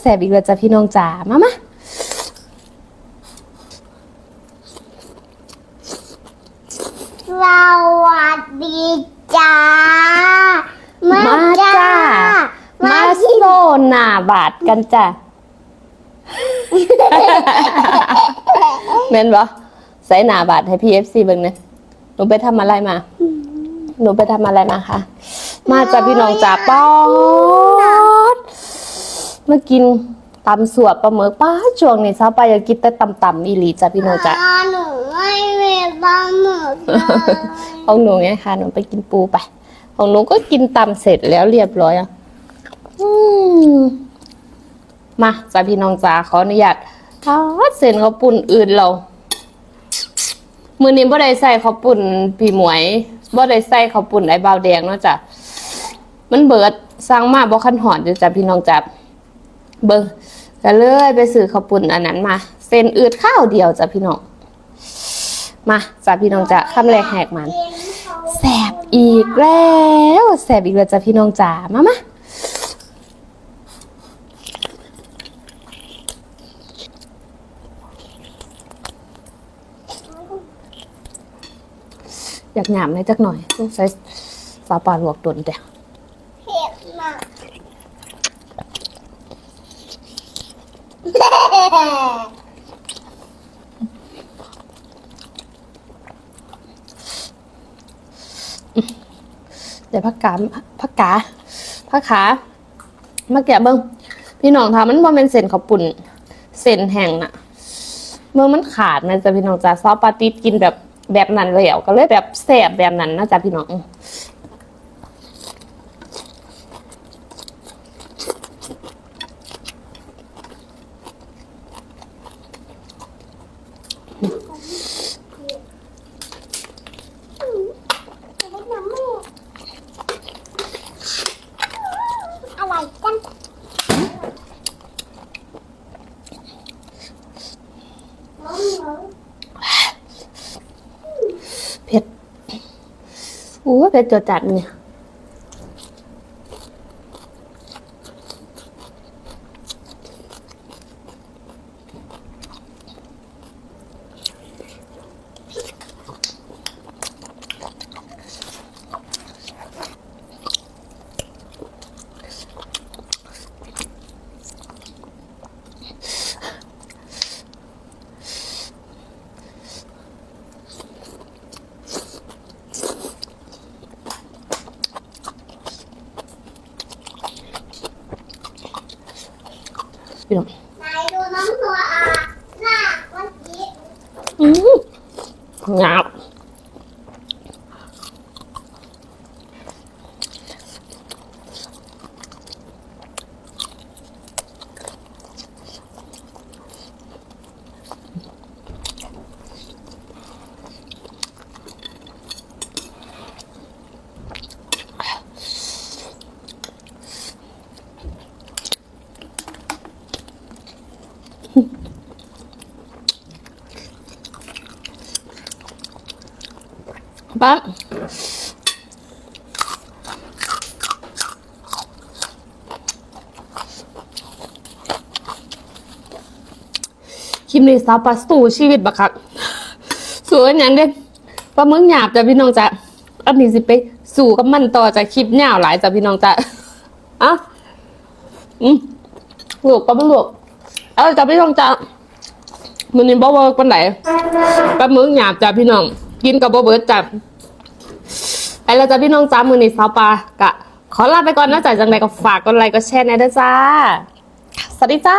แสบอีกแล้วจ้ะพี่น้องจ๋ามามาสวัสดีจ้า มามาจ้า มาโซหน้าบาทกันจ้ะแม่นบ่ใส่หน้าบาทให้พี่เอฟซีเบิ่งหนะหนูไปทำอะไรมา หนูไปทำอะไรมาคะ มาจ้ะพี่น้องจ๋าป๊อด มากินตำสวดปลาหมึกป้าช่วงนี้เช้าไปอยากกินแต่ตำๆอีหลีจ้ะพี่น้องจ๋าหนูไม่มีปลาหมึกเลยของหนูไงคะหนูไปกินปูไป ของหนูก็กินตำเสร็จแล้วเรียบร้อยอะอืมมาจ้าพี่น้องจ๋าขออนุญาตทอดเส้นข้าวปุ่นอื่นเรามือนี้บ่ได้ใส่ข้าวปุ่นพี่หมวยบ่ได้ใส่ข้าวปุ่นไอ้บาวแดงเนาะจ้ะมันเบิดสั่งมาบ่คันหอดอยู่จ้ะพี่น้องจ๋า เบิ่งก็เลยไปซื้อข้าวปุ่นอันนั้นมา เส้นอืดข้าวเดียวจ้ะพี่น้อง มาจ้ะพี่น้องจ๋าคำแรกแหกมันแสบอีกแล้วแสบอีกแล้วจ้ะพี่น้องจ๋ามามาอยากหยามเลยจักหน่อยต้องใช้สาปานหลวกตนแต่ เผ็ดมาก เดี๋ยวพักกาพักกาพักขามาแกะเบิ้งพี่น้องทามันว่าเป็นเส้นข้าปุ่นเส้นแห้งน่ะ เมื่อมันขาดมันจะพี่น้องจะซอสปาติดกินแบบแบบนั้นเลยอะก็เลยแบบแสบแบบนั้นนะจ๊ะพี่น้อง อะไรกัน เผ็ด โอ้ยเผ็ พี่น้องนายดูน้องตัวอาหน้าเมื่อกี้อืมหยาบ ปั๊บคลิปนี้สาวปลาสู่ชีวิตบักคักสู่อันย่างเด็ดปลาเมืองหยาบจ้ะพี่น้องจ้ะอันนี้สิไปสู่กับมันต่อจากคลิปยาวหลายจ้ะพี่น้องจ้ะอะอืมลวกปลาไม่ลวกเอาจ้ะพี่น้องจ้ะมันนี่บ่เวิร์กปานไหนปลาเมืองหยาบจ้ะพี่น้องกินกับบ่เบิร์ดจ้ะ ไปแล้วจ้าพี่น้องจ้ามือในซาวปากะ ขอลาไปก่อนนะจ๊ะจังไรก็ฝากกดไลค์กดแชร์แนะเด้อจ้า สวัสดีจ้า